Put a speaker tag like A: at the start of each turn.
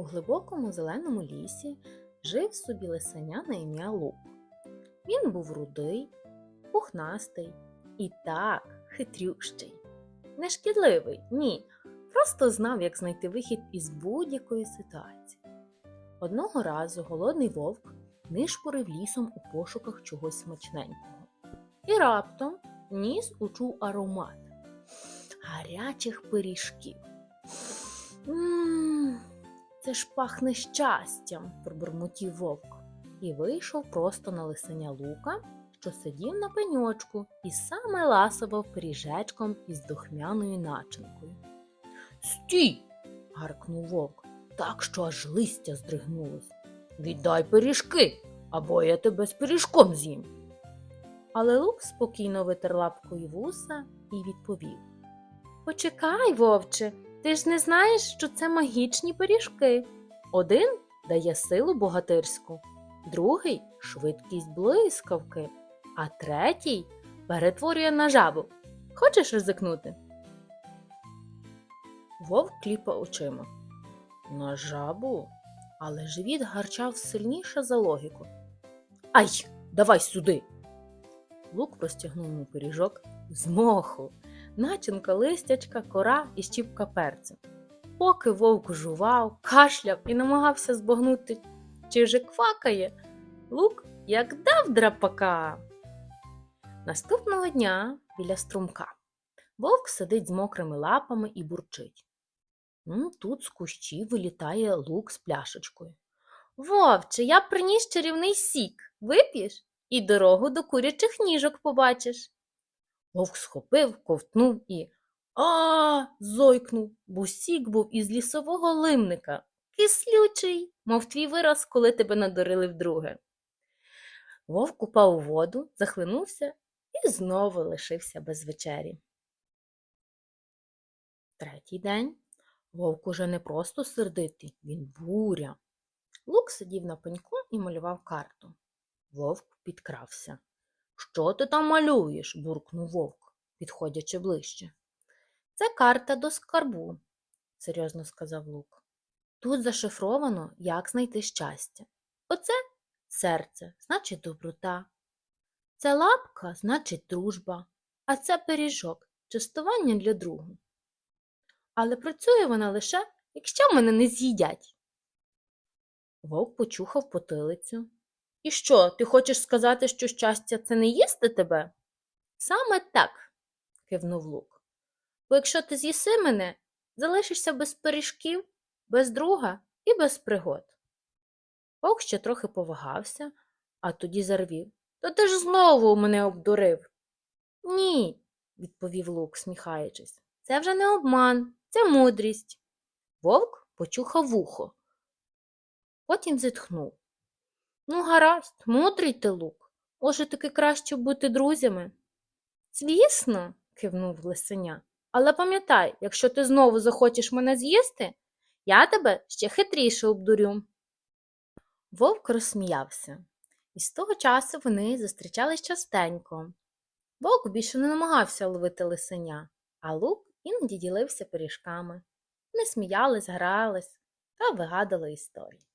A: У глибокому зеленому лісі жив собі лисеня на ім'я Лук. Він був рудий, пухнастий і так хитрющий. Не шкідливий, ні, просто знав, як знайти вихід із будь-якої ситуації. Одного разу голодний вовк нишпорив лісом у пошуках чогось смачненького. І раптом ніс учув аромат гарячих пиріжків. Це ж пахне щастям, пробурмотів вовк, і вийшов просто на лисеня лука, що сидів на пеньочку і саме ласував пиріжечком із духмяною начинкою. Стій. гаркнув вовк, так що аж листя здригнулось. Віддай пиріжки, або я тебе з пиріжком з'їм. Але лук спокійно витер лапкою вуса і відповів Почекай, вовче, ти ж не знаєш, що це магічні пиріжки. Один дає силу богатирську, другий швидкість блискавки, а третій перетворює на жабу. Хочеш ризикнути? Вовк кліпав очима. На жабу? Але живіт гарчав сильніше за логіку. Ай, давай сюди. Лук простягнув йому пиріжок з моху, начинка листячка, кора і щіпка перцю. Поки вовк жував, кашляв і намагався збагнути, чи вже квакає, лук як дав драпака. Наступного дня біля струмка вовк сидить з мокрими лапами і бурчить. Тут з кущів вилітає лук з пляшечкою. Вовче, я приніс чарівний сік. Вип'єш і дорогу до курячих ніжок побачиш. Вовк схопив, ковтнув і а зойкнув, бо сік був із лісового лимника. Кислючий, мов твій вираз, коли тебе надурили вдруге. Вовк упав у воду, захлинувся і знову лишився без вечері. Третій день вовк уже не просто сердитий, він буря. Лук сидів на пеньку і малював карту. Вовк підкрався. Що ти там малюєш? буркнув вовк, підходячи ближче. Це карта до скарбу, серйозно сказав Лук. Тут зашифровано, як знайти щастя. Оце серце, значить доброта. Це лапка, значить дружба, а це пиріжок, частування для другу. Але працює вона лише, якщо мене не з'їдять. Вовк почухав потилицю. І що, ти хочеш сказати, що щастя це не їсти тебе? Саме так, кивнув Лук. Бо якщо ти з'їси мене, залишишся без пиріжків, без друга і без пригод. Вовк ще трохи повагався, а тоді зарвів. То ти ж знову мене обдурив. Ні, відповів Лук, сміхаючись. Це вже не обман, це мудрість. Вовк почухав вухо. Потім зітхнув. Ну, гаразд, мудрий ти лук. Може, таки краще бути друзями? Звісно, кивнув лисеня. Але пам'ятай, якщо ти знову захочеш мене з'їсти, я тебе ще хитріше обдурю. Вовк розсміявся, і з того часу вони зустрічались частенько. Вовк більше не намагався ловити лисеня, а лук іноді ділився пиріжками. Вони сміялись, грались та вигадали історії.